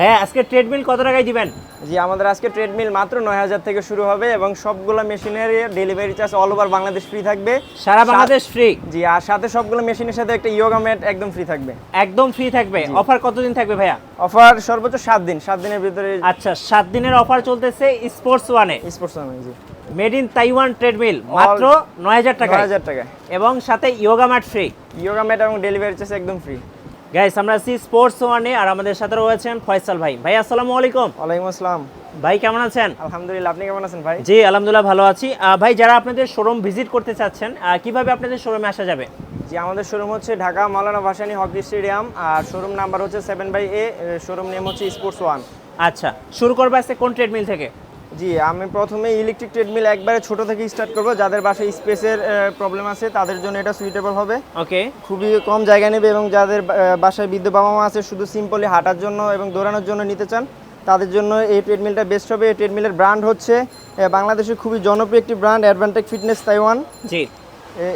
ভাইয়া আজকে ট্রেডমিল কত টাকায় দিবেন? জি আমাদের আজকে ট্রেডমিল মাত্র নয় হাজার থেকে শুরু হবে এবং সবগুলো মেশিনের delivery charge all over Bangladesh free থাকবে। সারা বাংলাদেশ ফ্রি জি আর সাথে সবগুলো মেশিনের সাথে একটা ইয়োগা ম্যাট একদম ফ্রি থাকবে। একদম ফ্রি থাকবে। অফার কতদিন থাকবে ভাইয়া? অফার সর্বোচ্চ সাত দিন। সাত দিনের ভিতরে আচ্ছা সাত দিনের অফার চলতেছে স্পোর্টস ওয়ানে স্পোর্টস ওয়ানে জি। মেড ইন তাইওয়ান ট্রেডমিল মাত্র নয় হাজার টাকা নয় হাজার টাকা এবং সাথে yoga mat free yoga mat এবং ডেলিভারি চার্জ একদম ফ্রি গাইস আমরা আছি স্পোর্টস ওয়ানে আর আমাদের সাথে রয়েছেন ফয়সাল ভাই। ভাই আসসালামু আলাইকুম। ওয়ালাইকুম আসসালাম। ভাই কেমন আছেন? আলহামদুলিল্লাহ আপনি কেমন আছেন ভাই? জি আলহামদুলিল্লাহ ভালো আছি। ভাই যারা আপনাদের শোরুম ভিজিট করতে চাচ্ছেন কীভাবে আপনাদের শোরুমে আসা যাবে? জি আমাদের শোরুম হচ্ছে ঢাকা মাওলানা ভাসানী হকি স্টেডিয়াম আর শোরুম নাম্বার হচ্ছে seven by A showroom name হচ্ছে স্পোর্টস ওয়ান আচ্ছা শুরু করব আজকে কোন ট্রেডমিল থেকে? জি আমি প্রথমে ইলেকট্রিক ট্রেডমিল একবারে ছোট থেকে স্টার্ট করব। যাদের বাসায় স্পেসের প্রবলেম আছে তাদের জন্য এটা সুইটেবল হবে। ওকে। খুবই কম জায়গা নেবে এবং যাদের বাসায় বৃদ্ধ বাবা মা আছে শুধু সিম্পলি হাঁটার জন্য এবং দৌড়ানোর জন্য নিতে চান তাদের জন্য এই ট্রেডমিলটা বেস্ট হবে। এই ট্রেডমিলের ব্র্যান্ড হচ্ছে বাংলাদেশের খুবই জনপ্রিয় একটি ব্র্যান্ড অ্যাডভান্টেক ফিটনেস তাইওয়ান জি।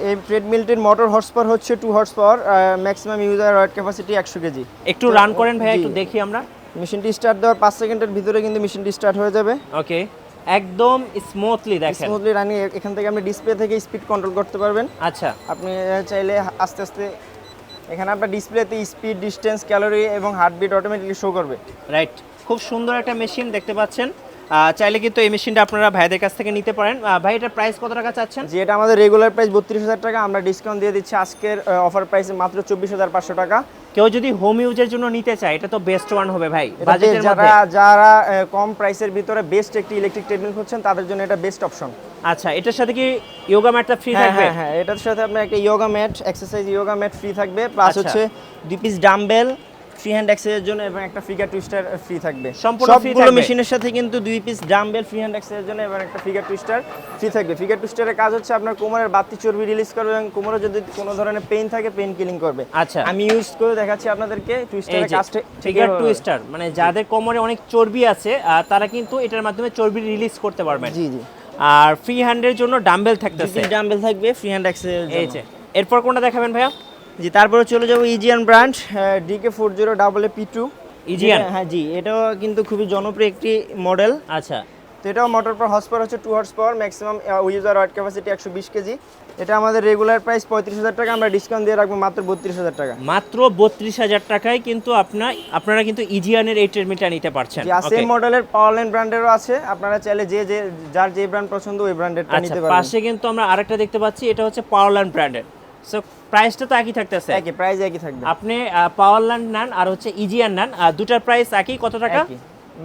এই ট্রেডমিলটির মোটর হর্স পাওয়ার হচ্ছে two horsepower maximum user weight capacity একশো কেজি। একটু রান করেন ভাই একটু দেখি আমরা। মেশিনটি স্টার্ট দেওয়ার পাঁচ সেকেন্ডের ভিতরে কিন্তু মেশিনটি স্টার্ট হয়ে যাবে। ওকে একদম স্মুথলি দেখেন। স্মুথলি রানিং এখান থেকে আপনি ডিসপ্লে থেকে স্পিড কন্ট্রোল করতে পারবেন। আচ্ছা। আপনি চাইলে আস্তে আস্তে এখানে আপনার ডিসপ্লেতে স্পিড ডিসটেন্স ক্যালোরি এবং হার্টবিট অটোমেটিকলি শো করবে। রাইট খুব সুন্দর একটা মেশিন দেখতে পাচ্ছেন। চাইলে কিন্তু এই মেশিনটা আপনারা ভাইদের কাছ থেকে নিতে পারেন। ভাই এটার প্রাইস কত টাকা চাচ্ছেন? যে এটা আমাদের রেগুলার প্রাইস বত্রিশ হাজার টাকা। আমরা ডিসকাউন্ট দিয়ে দিচ্ছি আজকের অফার প্রাইস মাত্র চব্বিশ হাজার পাঁচশো টাকা। কেউ যদি হোম ইউজের জন্য নিতে চায় এটা তো বেস্ট ওয়ান হবে ভাই বাজেটের মধ্যে। যারা যারা কম প্রাইসের ভিতরে বেস্ট একটি ইলেকট্রিক টেবিল খুঁজছেন তাদের জন্য এটা বেস্ট অপশন আচ্ছা এটার সাথে কি ইয়োগা ম্যাটটা ফ্রি থাকবে? হ্যাঁ হ্যাঁ এটার সাথে আপনার একটা yoga mat exercise yoga mat free থাকবে প্লাস আচ্ছা। হচ্ছে দুই পিস ডাম্বেল ফ্রি হ্যান্ড এক্সারসাইজের জন্য এবং একটা ফিগার টুইস্টার ফ্রি থাকবে। সম্পূর্ণ সবগুলো? মেশিনের সাথে কিন্তু দুই পিস ডাম্বেল ফ্রি হ্যান্ড এক্সারসাইজের জন্য এবং একটা ফিগার টুইস্টার ফ্রি থাকবে। ফিগার টুইস্টারের কাজ হচ্ছে আপনার কোমরের বাড়তি চর্বি রিলিজ করবে এবং কোমরে যদি কোনো ধরনের পেইন থাকে পেইন কিলিং করবে। আচ্ছা। আমি ইউজ করে দেখাচ্ছি আপনাদেরকে টুইস্টারের কাজটা ফিগার টুইস্টার মানে যাদের কোমরে অনেক চর্বি আছে তারা কিন্তু এটার মাধ্যমে চর্বি রিলিজ করতে পারবেন। জি জি। আর ফ্রি হ্যান্ডের জন্য ডাম্বেল থাকতেছে। ডাম্বেল থাকবে ফ্রি হ্যান্ড এক্সারসাইজ এই এরপর কোনটা দেখাবেন ভাইয়া? জি তারপরে চলে যাব Aegean brand D K four zero double A P two Aegean হ্যাঁ জি এটাও কিন্তু খুবই জনপ্রিয় একটি মডেল আচ্ছা। তো এটাও মোটর পাওয়ার হর্স পাওয়ার হচ্ছে two horsepower maximum user weight capacity একশো বিশ কেজি। এটা আমাদের রেগুলার প্রাইস পঁয়ত্রিশ হাজার টাকা আমরা ডিসকাউন্ট দিয়ে রাখব মাত্র বত্রিশ হাজার টাকা। মাত্র বত্রিশ হাজার টাকায় কিন্তু আপনার আপনারা কিন্তু ইজিয়ানের এই ট্রেডমিলটা নিতে পারছেন। সেম মডেলের পাওয়ারল্যান্ড ব্র্যান্ডেরও আছে। আপনারা চাইলে যে যে যার যে ব্র্যান্ড পছন্দ ওই ব্র্যান্ডের আচ্ছা নিতে পারবেন। পাশে কিন্তু আমরা আরেকটা দেখতে পাচ্ছি এটা হচ্ছে পাওয়ারল্যান্ড ব্র্যান্ডের সো প্রাইসটা তো একই থাকতেছে। একই প্রাইস একই থাকবে। আপনি পাওয়ারল্যান্ড নেন আর হচ্ছে ইজিয়ান নেন দুটার প্রাইস একই কত টাকা?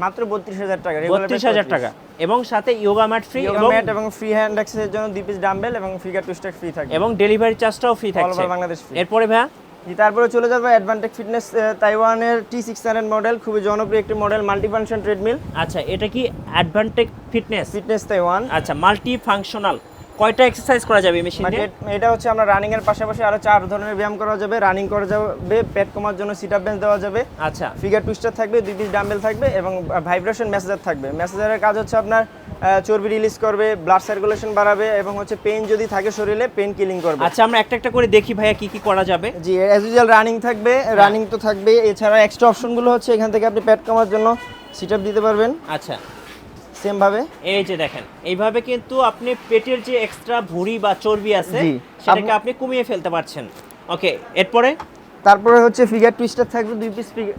মাত্র বত্রিশ হাজার টাকা বত্রিশ হাজার টাকা। এবং সাথে yoga mat free yoga mat এবং ফ্রি হ্যান্ড এক্সারসাইজের জন্য দুই পিস ডাম্বেল এবং ফিগার টুইস্টার ফ্রি থাকবে। এবং ডেলিভারি চার্জটাও ফ্রি অল থাকছে। বাংলাদেশ। এরপরে ভাইয়া? তারপরে চলে যাব অ্যাডভান্টেক ফিটনেস তাইওয়ানের টি সিক্স হান্ড্রেড মডেল খুবই জনপ্রিয় একটি মডেল মাল্টিফাংশন ট্রেডমিল আচ্ছা এটা কি অ্যাডভান্টেক ফিটনেস ফিটনেস তাইওয়ান আচ্ছা মাল্টি ফাংশনাল কয়টা এক্সারসাইজ করা যাবে মেশিন মানে এটা হচ্ছে আমরা রানিং এর পাশাপাশি আরও চার ধরনের ব্যায়াম করা যাবে। রানিং করা যাবে পেট কমার জন্য সিট আপ বেঞ্চ দেওয়া যাবে। আচ্ছা। ফিগার টুইস্টার থাকবে দুই পিস ডাম্বেল থাকবে এবং ভাইব্রেশন মেসেজার থাকবে। মেসেজারের কাজ হচ্ছে আপনার চর্বি রিলিজ করবে ব্লাড সার্কুলেশন বাড়াবে এবং হচ্ছে পেইন যদি থাকে শরীরে পেইন কিলিং করবে। আচ্ছা আমরা একটা একটা করে দেখি ভাইয়া কি কি করা যাবে। জি অ্যাজ ইউজুয়াল রানিং থাকবে রানিং তো থাকবে এছাড়া এক্সট্রা অপশনগুলো হচ্ছে এখান থেকে আপনি পেট কমার জন্য সিট আপ দিতে পারবেন। আচ্ছা। সেম ভাবে এই যে দেখেন এইভাবে কিন্তু আপনি পেটের যে এক্সট্রা ভুঁড়ি বা চর্বি আছে সেটাকে আপনি কমিয়ে ফেলতে পারছেন। ওকে এরপরে? তারপরে হচ্ছে ফিগার টুইস্টার থাকবে দুই পিস ফিগার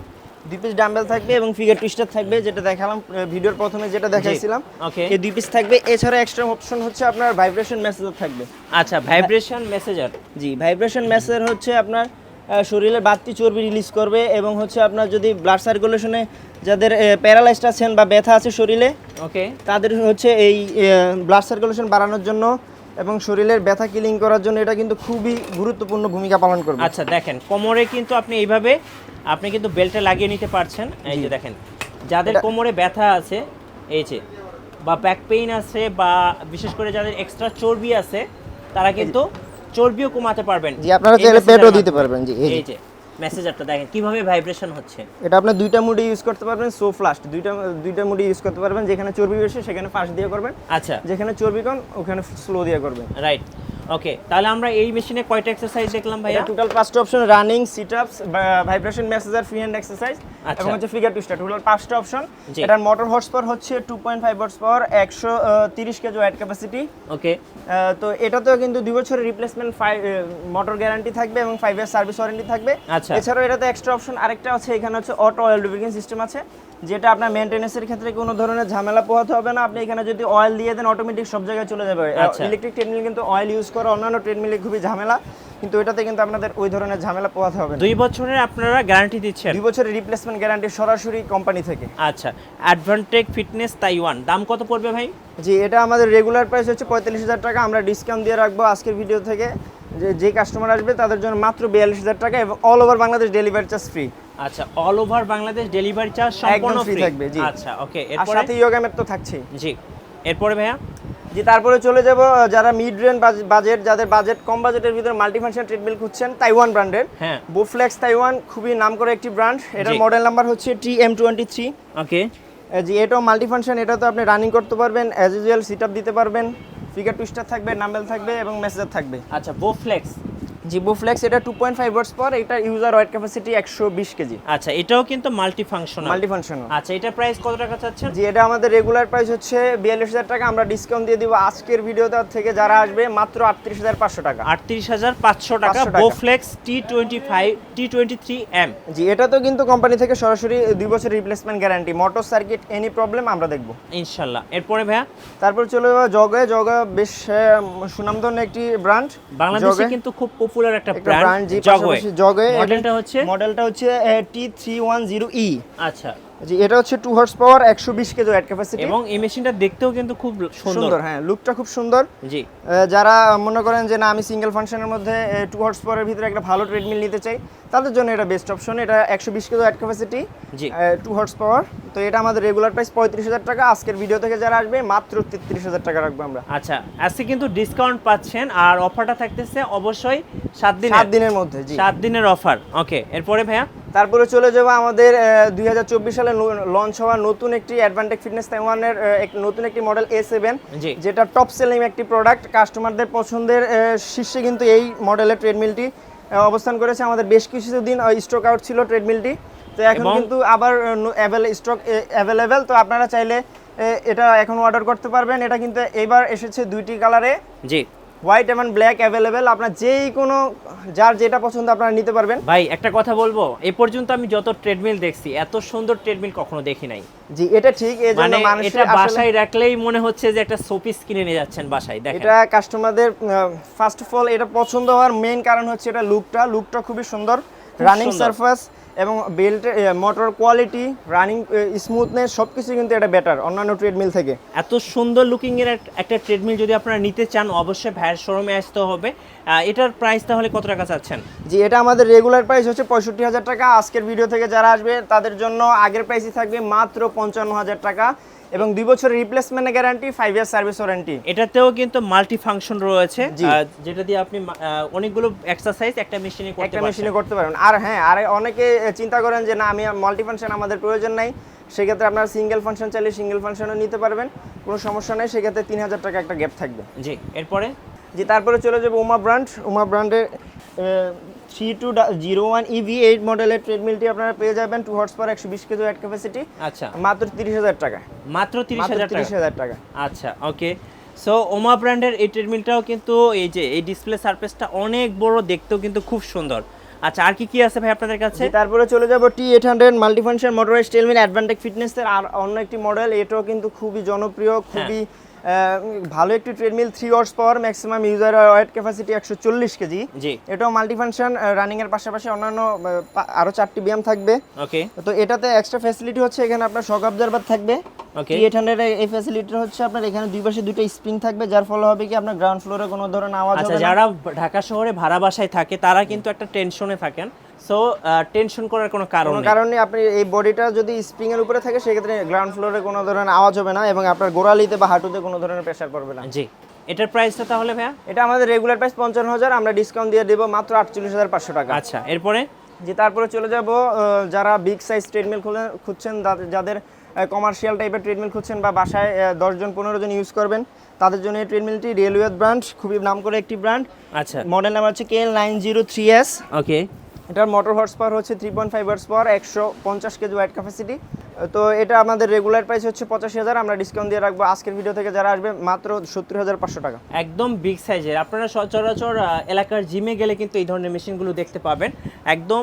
দুই পিস ডাম্বেল থাকবে এবং ফিগার টুইস্টার থাকবে যেটা দেখালাম ভিডিওর প্রথমে যেটা দেখাইছিলাম। ওকে এই দুই পিস থাকবে এছাড়া এক্সট্রা অপশন হচ্ছে আপনার ভাইব্রেশন মেসেজার থাকবে। আচ্ছা ভাইব্রেশন মেসেজার জি ভাইব্রেশন মেসেজার হচ্ছে আপনার আহ, শরীরে বাড়তি চর্বি রিলিজ করবে এবং হচ্ছে আপনার যদি ব্লাড সার্কুলেশনে যাদের প্যারালাইজড আছেন বা ব্যথা আছে শরীরে ওকে তাদের হচ্ছে এই ব্লাড সার্কুলেশন বাড়ানোর জন্য এবং শরীরের ব্যথা কিলিং করার জন্য এটা কিন্তু খুবই গুরুত্বপূর্ণ ভূমিকা পালন করবে। আচ্ছা দেখেন কোমরে কিন্তু আপনি এইভাবে আপনি কিন্তু বেল্টটা লাগিয়ে নিতে পারছেন। এই যে দেখেন যাদের কোমরে ব্যথা আছে এই যে বা ব্যাক পেইন আছে বা বিশেষ করে যাদের এক্সট্রা চর্বি আছে তারা কিন্তু চর্বিও কমাতে পারবেন। জি আপনারা চাইলে পেটও দিতে পারবেন। জি এই যে। মেসেজারটা দেখেন কীভাবে ভাইব্রেশন হচ্ছে? এটা আপনি দুইটা মুডে ইউজ করতে পারবেন সো ফ্লাস্ট দুইটা দুইটা মুডে ইউজ করতে পারবেন যেখানে চর্বি বেশি সেখানে ফাস্ট দিয়ে করবেন। আচ্ছা। যেখানে চর্বি কম ওখানে স্লো দিয়ে করবেন। রাইট ওকে তাহলে আমরা এই মেশিনে কয়টা এক্সারসাইজ দেখলাম ভাইয়া? টোটাল পাঁচটা option running sit ups vibration massager free hand exercise. এবং হচ্ছে ফিগার টুইস্টার টোটাল পাঁচটা অপশন এটার মোটর হর্স পাওয়ার হচ্ছে two point five horse power একশো তিরিশ কেজি ওয়াট ক্যাপাসিটি ওকে তো এটাতেও কিন্তু দুই বছরের রিপ্লেসমেন্ট মোটর গ্যারান্টি থাকবে এবং ফাইভ ইয়ার সার্ভিস ওয়ারেন্টি থাকবে। আচ্ছা। এছাড়াও এটাতে এক্সট্রা অপশন আরেকটা আছে এখানে হচ্ছে অটো অয়েল ডুপ্লিকেশন সিস্টেম আছে। যেটা আপনার মেনটেন্যান্সের ক্ষেত্রে কোনো ধরনের ঝামেলা পোহাতে হবে না। আপনি এখানে যদি অয়েল দিয়ে দেন অটোমেটিক সব জায়গায় চলে যাবে। আচ্ছা। ইলেকট্রিক ট্রেডমিল কিন্তু অয়েল ইউজ করা অন্যান্য ট্রেডমিলে খুবই ঝামেলা। কিন্তু এটাতে কিন্তু আপনাদের ওই ধরনের ঝামেলা পোহাতে হবে না। দুই বছরের আপনারা গ্যারান্টি দিচ্ছেন? দুই বছরের রিপ্লেসমেন্ট গ্যারান্টি সরাসরি কোম্পানি থেকে। আচ্ছা। অ্যাডভান্টেক ফিটনেস তাইওয়ান দাম কত পড়বে ভাই? জি এটা আমাদের রেগুলার প্রাইস হচ্ছে পঁয়তাল্লিশ হাজার টাকা। আমরা ডিসকাউন্ট দিয়ে রাখব আজকের ভিডিও থেকে। যে যে কাস্টমার আসবে তাদের জন্য মাত্র বিয়াল্লিশ হাজার টাকা এবং all over Bangladesh delivery charge free আচ্ছা all over Bangladesh delivery charge সম্পূর্ণ ফ্রি থাকবে, জি। আচ্ছা ওকে এরপরে? সাথে ইয়োগা ম্যাট তো থাকছেই। জি এরপরে ভাইয়া? জি তারপরে চলে যাব যারা মিড রেঞ্জ বাজেট যাদের বাজেট কম বাজেটের ভিতরে মাল্টিফাংশন ট্রেডমিল খুঁজছেন তাইওয়ান ব্র্যান্ডের হ্যাঁ। বুফ্লেক্স তাইওয়ান খুবই নাম করে একটি ব্র্যান্ড এটার মডেল নাম্বার হচ্ছে T M twenty three okay জি এটাও মাল্টিফাংশন এটা তো আপনি রানিং করতে পারবেন অ্যাজ ইউজুয়াল সিট আপ দিতে পারবেন। ফিগার টুইস্টার থাকবে নাম্বেল থাকবে এবং মেসেজার থাকবে। আচ্ছা বোফ্লেক্স জি বুফ্লেক্স এটা ফাইভ ওয়ার্ডস পর এটা ইউজার ওয়েট ক্যাপাসিটি একশো বিশ কেজি। আচ্ছা এটাও কিন্তু মাল্টি ফাংশনাল মাল্টিফাংশন আচ্ছা এটা প্রাইস কত টাকা চাচ্ছেন? জি এটা আমাদের রেগুলার প্রাইস হচ্ছে বিয়াল্লিশ হাজার টাকা। আমরা ডিসকাউন্ট দিয়ে দিব আজকের ভিডিওটা থেকে যারা আসবে মাত্র আটত্রিশ হাজার পাঁচশো টাকা। আটত্রিশ হাজার পাঁচশো টাকা 500 টাকা। Bowflex T twenty five T twenty three M জি এটা তো কিন্তু কোম্পানি থেকে সরাসরি দুই বছর replacement guarantee motor circuit any problem আমরা দেখব। ইনশাল্লাহ। এরপরে ভাইয়া? তারপর চলে যাব জগে জগে বেশ সুনামধন্য একটি ব্র্যান্ড বাংলাদেশে কিন্তু খুব পপুলার একটা একটা ব্র্যান্ড জগওয়ে জগওয়ে মডেলটা হচ্ছে? মডেলটা হচ্ছে T three one zero E আচ্ছা। জি এটা হচ্ছে টু হর্স পাওয়ার একশো বিশ কেজি ওয়েট ক্যাপাসিটি এবং এই মেশিনটা দেখতেও কিন্তু খুব সুন্দর। হ্যাঁ লুকটা খুব সুন্দর। জি। যারা মনে করেন যে না আমি সিঙ্গেল ফাংশনের মধ্যে টু হর্স পাওয়ারের ভিতরে একটা ভালো ট্রেডমিল নিতে চাই তাদের জন্য এটা বেস্ট অপশন এটা একশো বিশ কেজি ওয়েট ক্যাপাসিটি জি। টু হর্স পাওয়ার তো এটা আমাদের রেগুলার প্রাইস পঁয়ত্রিশ হাজার টাকা। আজকের ভিডিও থেকে যারা আসবে মাত্র তেত্রিশ হাজার টাকা রাখব আমরা। আচ্ছা আজকে কিন্তু ডিসকাউন্ট পাচ্ছেন আর অফারটা থাকতেছে অবশ্যই সাত দিন সাত দিনের মধ্যে জি। সাত দিনের অফার ওকে এরপরে ভাইয়া? তারপরে চলে যাব আমাদের দুই হাজার চব্বিশ সালে লঞ্চ হওয়া নতুন একটি অ্যাডভান্টেক ফিটনেস তাইওয়ানের নতুন একটি মডেল এ সেভেন যেটা টপ সেলিং একটি প্রোডাক্ট কাস্টমারদের পছন্দের শীর্ষে কিন্তু এই মডেলের ট্রেডমিলটি অবস্থান করেছে। আমাদের বেশ কিছুদিন স্টক আউট ছিল ট্রেডমিলটি তো এখন কিন্তু আবার স্টক অ্যাভেলেবেল তো আপনারা চাইলে এটা এখন অর্ডার করতে পারবেন। এটা কিন্তু এবার এসেছে দুইটি কালারে জি। হোয়াইট এবং ব্ল্যাক অ্যাভেলেবেল আপনার যেই কোনো যার যেটা পছন্দ আপনারা নিতে পারবেন। ভাই একটা কথা বলব এই পর্যন্ত আমি যত ট্রেডমিল দেখছি এত সুন্দর ট্রেডমিল কখনো দেখি নাই। জি এটা ঠিক এই জন্য মানে মানুষের এটা বাসায় রাখলেই মনে হচ্ছে যে একটা শোপিস কিনে নিয়ে যাচ্ছেন বাসায় দেখেন। এটা কাস্টমারদের ফার্স্ট অফ অল এটা পছন্দ হওয়ার মেইন কারণ হচ্ছে এটা লুকটা লুকটা খুবই সুন্দর রানিং। সারফেস এবং বেল্টের মোটর কোয়ালিটি রানিং স্মুথনেস সব কিছুই কিন্তু এটা বেটার অন্যান্য ট্রেডমিল থেকে। এত সুন্দর লুকিং এর একটা ট্রেডমিল যদি আপনারা নিতে চান অবশ্যই ভাইয়ের শোরুমে আসতে হবে। এটার প্রাইস তাহলে কত টাকা চাচ্ছেন? জি এটা আমাদের রেগুলার প্রাইস হচ্ছে পঁয়ষট্টি হাজার টাকা। আজকের ভিডিও থেকে যারা আসবে তাদের জন্য আগের প্রাইসই থাকবে মাত্র পঞ্চান্ন হাজার টাকা। এবং দুই বছরের replacement guarantee five year service warranty এটাতেও কিন্তু মাল্টি ফাংশন রয়েছে যেটা দিয়ে আপনি অনেকগুলো এক্সারসাইজ একটা মেশিনে করতে একটা মেশিনে করতে পারবেন। আর হ্যাঁ আর অনেকে চিন্তা করেন যে না আমি মাল্টি ফাংশন আমাদের প্রয়োজন নাই। সেক্ষেত্রে আপনারা সিঙ্গেল ফাংশন চাইলে সিঙ্গেল ফাংশনও নিতে পারবেন। কোনো সমস্যা নেই সেক্ষেত্রে তিন হাজার টাকা একটা গ্যাপ থাকবে। জি এরপরে? জি তারপরে চলে যাব উমা ব্র্যান্ড উমা ব্র্যান্ডের three two zero one EV eight মডেলের ট্রেডমিলটি আপনারা পেয়ে যাবেন টু হর্স পার একশো বিশ কেজি ওয়েট ক্যাপাসিটি আচ্ছা। মাত্র তিরিশ হাজার টাকা মাত্র তিরিশ হাজার তিরিশ হাজার টাকা আচ্ছা ওকে সো ওমা ব্র্যান্ডের এই ট্রেডমিলটাও কিন্তু এই যে এই ডিসপ্লে সারফেসটা অনেক বড় দেখতেও কিন্তু খুব সুন্দর। আচ্ছা আর কি কি আছে ভাই আপনাদের কাছে? তারপরে চলে যাব T eight hundred multifunction motorise treadmill অ্যাডভান্টেক ফিটনেসের আর অন্য একটি মডেল এটাও কিন্তু খুবই জনপ্রিয় খুবই আহ, ভালো একটি treadmill three horse power maximum user weight capacity একশো চল্লিশ কেজি। জি। এটাও মাল্টিফাংশন রানিং এর পাশাপাশি অন্যান্য আরও চারটি ব্যায়াম থাকবে। ওকে তো এটাতে এক্সট্রা ফ্যাসিলিটি হচ্ছে এখানে আপনার শক অবজারভার থাকবে। ওকে টি এইট এই ফ্যাসিলিটি হচ্ছে আপনার এখানে দুই পাশে দুটো স্প্রিং থাকবে যার ফলে হবে কি আপনার গ্রাউন্ড ফ্লোরে কোনো ধরনের আওয়াজ আচ্ছা হবে যারা ঢাকা শহরে ভাড়া বাসায় থাকে তারা কিন্তু একটা টেনশনে থাকেন। সো টেনশন করার কোনো কারণ কোনো নেই। কারণে আপনি এই বডিটা যদি স্প্রিং এর উপরে থাকে সেক্ষেত্রে গ্রাউন্ড ফ্লোরে কোনো ধরনের আওয়াজ হবে না এবং আপনার গোড়ালিতে বা হাঁটুতে কোনো ধরনের প্রেসার পড়বে না। জি। এটার প্রাইসটা তাহলে ভাইয়া? এটা আমাদের রেগুলার প্রাইস পঞ্চান্ন হাজার আমরা ডিসকাউন্ট দিয়ে দেবো মাত্র আটচল্লিশ হাজার পাঁচশো টাকা। আচ্ছা এরপরে? যে তারপরে চলে যাব যারা বিগ সাইজ ট্রেডমিল খুঁজছেন যাদের- যাদের কমার্শিয়াল টাইপের ট্রেডমিল খুঁজছেন বা বাসায় দশজন পনেরো জন ইউজ করবেন তাদের জন্য এই ট্রেডমিলটি রেলওয়ে ব্র্যান্ড খুবই নাম করে একটি ব্র্যান্ড আচ্ছা। মডেল নাম্বার হচ্ছে K L nine zero three S okay এটার মোটর হর্স পাওয়ার হচ্ছে three point five horse power একশো পঞ্চাশ কেজি ওয়াইট ক্যাপাসিটি তো এটা আমাদের রেগুলার প্রাইস হচ্ছে পঁচাশি হাজার, আমরা ডিসকাউন্ট দিয়ে রাখব। আজকের ভিডিও থেকে যারা আসবে, মাত্র সত্তর হাজার পাঁচশো টাকা। একদম বিগ সাইজের আপনারা সচরাচর এলাকার জিমে গেলে কিন্তু এই ধরনের মেশিনগুলো দেখতে পাবেন। একদম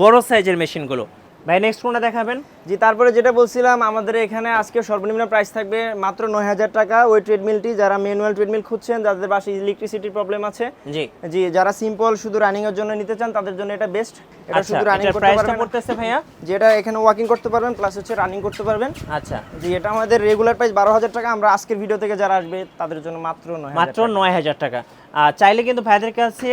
বড়ো সাইজের মেশিনগুলো ভাই নেক্সট কোনটা দেখাবেন। জি তারপরে যেটা বলছিলাম আমাদের এখানে আজকে সর্বনিম্ন প্রাইস থাকবে মাত্র নয় হাজার টাকা। ওই ট্রেডমিলটি যারা ম্যানুয়াল ট্রেডমিল খুঁজছেন যাদের বাসায় ইলেকট্রিসিটির প্রবলেম আছে জি। জি যারা সিম্পল শুধু রানিং এর জন্য নিতে চান তাদের জন্য এটা বেস্ট এটা আচ্ছা শুধু রানিং করতে প্রাইসটা পারবেন পড়তেছে ভাইয়া? যেটা এখানে ওয়াকিং করতে পারবেন প্লাস হচ্ছে রানিং করতে পারবেন। আচ্ছা। জি এটা আমাদের রেগুলার প্রাইস বারো হাজার টাকা। আমরা আজকের ভিডিও থেকে যারা আসবে তাদের জন্য মাত্র নয় মাত্র নয় হাজার টাকা। চাইলে কিন্তু ভাইদের কাছে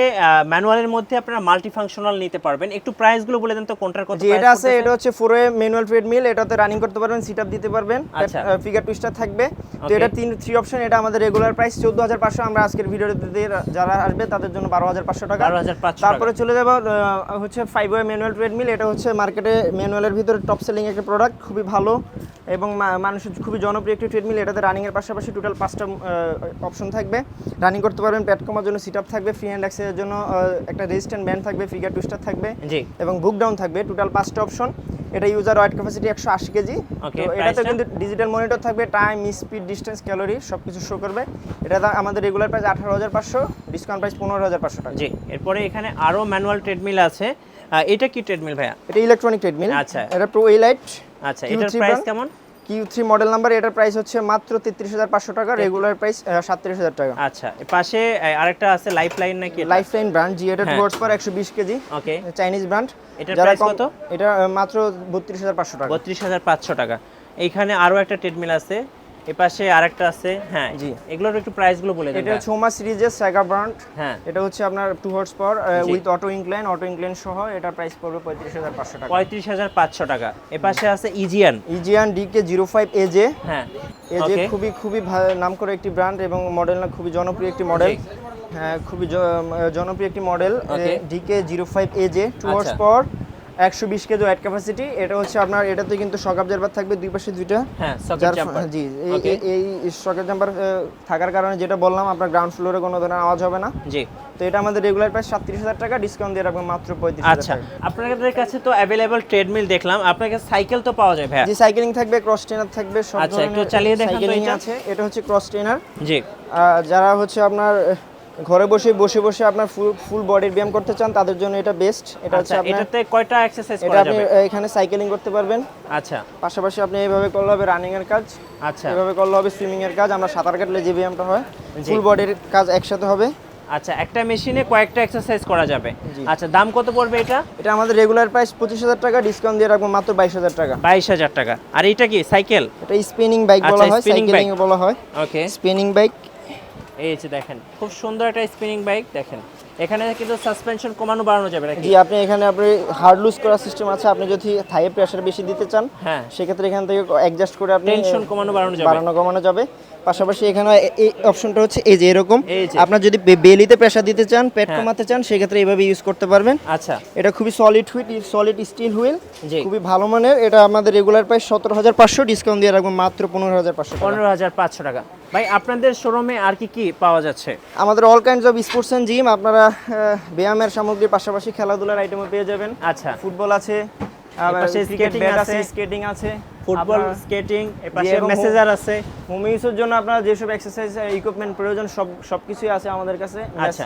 ম্যানুয়ালের মধ্যে আপনারা মাল্টি ফাংশনাল নিতে পারবেন। একটু প্রাইসগুলো বলে দেন তো কোনটার কত এটা আছে এটা হচ্ছে ফোরে ম্যানুয়াল ট্রেডমিল এটাতে রানিং করতে পারবেন সিট আপ দিতে পারবেন আচ্ছা। ফিগার টুইস্টার থাকবে। তো এটা তিন থ্রি অপশন এটা আমাদের রেগুলার প্রাইস চোদ্দ হাজার পাঁচশো আমরা আজকের ভিডিওতে যারা আসবে তাদের জন্য বারো হাজার পাঁচশো টাকা। তারপরে চলে যাব হচ্ছে ফাইভ ওয়ে ম্যানুয়াল ট্রেডমিল এটা হচ্ছে মার্কেটে ম্যানুয়ালের ভিতরে টপ সেলিং একটা প্রোডাক্ট খুবই ভালো এবং মানুষের খুবই জনপ্রিয় একটি ট্রেডমিল এটাতে রানিংয়ের পাশাপাশি টোটাল পাঁচটা অপশন থাকবে। রানিং করতে পারবেন প্যাট কমার জন্য সিট আপ থাকবে ফ্রি হ্যান্ড অ্যাক্সেসের জন্য একটা রেজিস্ট্যান্ট ব্যান্ড থাকবে ফিগার টুইস্টার থাকবে এবং বুক ডাউন থাকবে টোটাল পাঁচটা অপশন এটা ইউজার ওয়াইড ক্যাপাসিটি একশো আশি কেজি। এটাতে কিন্তু ডিজিটাল মনিটর থাকবে টাইম স্পিড ডিস্টেন্স ক্যালোরি সব কিছু শো করবে। এটা আমাদের রেগুলার প্রাইস আঠারো হাজার পাঁচশো ডিসকাউন্ট প্রাইস পনেরো হাজার পাঁচশো টাকা। জি এরপরে এখানে আরও ম্যানুয়াল ট্রেডমিল আছে। এটা কি ট্রেডমিল ভাইয়া? এটা ইলেকট্রনিক ট্রেডমিল আচ্ছা। এটা প্রো এলাইট আচ্ছা এটার প্রাইস কেমন? কিউ থ্রি মডেল নাম্বার এটার প্রাইস হচ্ছে মাত্র তেত্রিশ হাজার পাঁচশো টাকা রেগুলার প্রাইস সাতত্রিশ হাজার টাকা। আচ্ছা পাশে আরেকটা আছে লাইফ লাইন নাকি লাইফ লাইন ব্র্যান্ড জি এটা হ্যাঁ। টুয়ার্ডস পার একশো বিশ কেজি। ওকে। চাইনিজ ব্র্যান্ড এটার price কত? এটা মাত্র বত্রিশ হাজার পাঁচশো টাকা। বত্রিশ হাজার পাঁচশো টাকা। এইখানে আরও একটা ট্রেডমিল আছে। এ পাশে আরেকটা আছে হ্যাঁ জি। এগুলোর একটু প্রাইসগুলো বলে দেন এটা হচ্ছে হোমা সিরিজের স্যাগা ব্র্যান্ড হ্যাঁ। এটা হচ্ছে আপনার two horse power with auto incline auto incline সহ এটা প্রাইস পড়বে পঁয়ত্রিশ হাজার পাঁচশো টাকা। পঁয়ত্রিশ হাজার পাঁচশো টাকা। এ পাশে আছে ইজিয়ান ইজিয়ান ডিকে জিরো ফাইভ এজে হ্যাঁ এজে খুবই খুবই নাম করে একটি ব্র্যান্ড এবং মডেল না খুবই জনপ্রিয় একটি মডেল হ্যাঁ খুবই জনপ্রিয় একটি model. DK zero five AJ two horse. Power একশো বিশ কেজি ওয়াইট ক্যাপাসিটি এটা হচ্ছে আপনার এটাতে কিন্তু শক অবজারভার থাকবে দুই পাশে দুইটা। হ্যাঁ জাম্পার জি এই- এই জাম্পার থাকার কারণে যেটা বললাম আপনার গ্রাউন্ড ফ্লোরে কোনো ধরনের আওয়াজ হবে না। জি। তো এটা আমাদের রেগুলার প্রাইস সাতত্রিশ হাজার টাকা ডিসকাউন্ট দিয়ে রাখবেন মাত্র পঁয়ত্রিশ আচ্ছা আপনাদের কাছে তো অ্যাভেলেবল ট্রেডমিল দেখলাম আপনার কাছে সাইকেল তো পাওয়া যায় ভাইয়া। জি সাইকেলিং থাকবে ক্রস ট্রেনার থাকবে সব আচ্ছা, একটু ধরনের চালিয়ে দেখান তো এটা। আছে এটা হচ্ছে ক্রস ট্রেনার জি। যারা হচ্ছে আপনার ঘরে বসে বসে বসে আপনার ফুল ফুল বডির ব্যায়াম করতে চান তাদের জন্য এটা বেস্ট এটা হচ্ছে আচ্ছা আপনার এটাতে কয়টা এক্সারসাইজ করা আপনি যাবে? আহ, এখানে সাইকেলিং করতে পারবেন। আচ্ছা। পাশাপাশি আপনি এইভাবে করলে হবে রানিং এর কাজ। আচ্ছা। এভাবে করলে হবে সুইমিং এর কাজ। আমরা সাঁতার কাটলে যে ব্যায়ামটা হয়। ফুল বডির কাজ একসাথে হবে। আচ্ছা একটা মেশিনে কয়েকটা এক্সারসাইজ করা যাবে। আচ্ছা দাম কত পড়বে এটা? এটা আমাদের রেগুলার প্রাইস পঁচিশ হাজার টাকা ডিসকাউন্ট দিয়ে রাখব মাত্র বাইশ হাজার টাকা। বাইশ হাজার টাকা। আর এটা কি সাইকেল এটা স্পিনিং বাইক বলা হয় সাইকেলিং বলা হয়। ওকে স্পিনিং বাইক এই যে দেখেন খুব সুন্দর একটা স্পিনিং বাইক দেখেন। এখানে কিন্তু সাসপেনশন কমানো বাড়ানো যাবে নাকি? জি আপনি এখানে আপনি হার্ড লুজ করার সিস্টেম আছে আপনি যদি থাইয়ে প্রেসার বেশি দিতে চান হ্যাঁ। সেক্ষেত্রে এখান থেকে অ্যাডজাস্ট করে আপনি টেনশন কমানো বাড়ানো যাবে। বাড়ানো কমানো যাবে। পাশাপাশি এখানে এই অপশনটা হচ্ছে এই যে এরকম। আপনার যদি বেলিতে প্রেশার দিতে চান পেট হ্যাঁ। কমাতে চান সেক্ষেত্রে এইভাবে ইউজ করতে পারবেন। আচ্ছা। এটা খুবই solid wheel solid steel wheel জি। খুবই ভালো মানের। এটা আমাদের রেগুলার প্রাইস সতেরো হাজার পাঁচশো ডিসকাউন্ট দিয়ে রাখব মাত্র পনেরো হাজার পাঁচশো পনেরো হাজার পাঁচশো টাকা। ভাই আপনাদের শোরুমে আর কি কি পাওয়া যাচ্ছে? আমাদের all kinds of sports and gym আপনারা ব্যায়ামের সামগ্রীর পাশাপাশি খেলাধুলার আইটেমও পেয়ে যাবেন। আচ্ছা। ফুটবল আছে এপাশে skating আছে। স্কেটিং আছে ফুটবল স্কেটিং এপাশে মেসেজার আছে। হোম ইউজের জন্য আপনার যেসব এক্সারসাইজ ইকুইপমেন্ট প্রয়োজন সব সবকিছুই আছে আমাদের কাছে। আচ্ছা।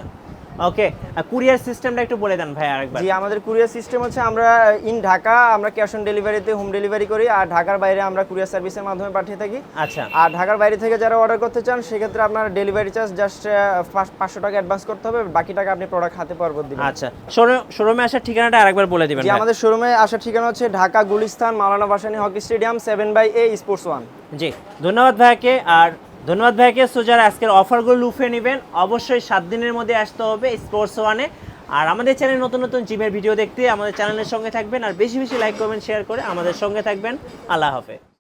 ওকে কুরিয়ার সিস্টেমটা একটু বলে দেন ভাই আরেকবার। জি আমাদের কুরিয়ার সিস্টেম হচ্ছে আমরা ইন ঢাকা আমরা ক্যাশ অন ডেলিভারিতে হোম ডেলিভারি করি আর ঢাকার বাইরে আমরা কুরিয়ার সার্ভিসের মাধ্যমে পাঠিয়ে থাকি। আচ্ছা। আর ঢাকার বাইরে থেকে যারা অর্ডার করতে চান সেক্ষেত্রে আপনার ডেলিভারি চার্জ জাস্ট পাঁচশো টাকা অ্যাডভান্স করতে হবে বাকি টাকা আপনি প্রোডাক্ট হাতে পরবর্তী দিবেন আচ্ছা। শোরুমে আসার ঠিকানাটা আরেকবার বলে দিবেন জি আমাদের শোরুমে আসার ঠিকানা হচ্ছে Dhaka Gulistan Maulana Bhashani hockey stadium seven by A sports one. জি ধন্যবাদ ভাইকে আর ধন্যবাদ ভাইকে। সো যারা আজকের অফারগুলো লুফে নেবেন, অবশ্যই সাত দিনের মধ্যে আসতে হবে স্পোর্টস ওয়ানে আর আমাদের চ্যানেল নতুন নতুন জিমের ভিডিও দেখতে আমাদের চ্যানেলের সঙ্গে থাকবেন। আর বেশি বেশি লাইক করবেন শেয়ার করে আমাদের সঙ্গে থাকবেন। আল্লাহ হাফেজ।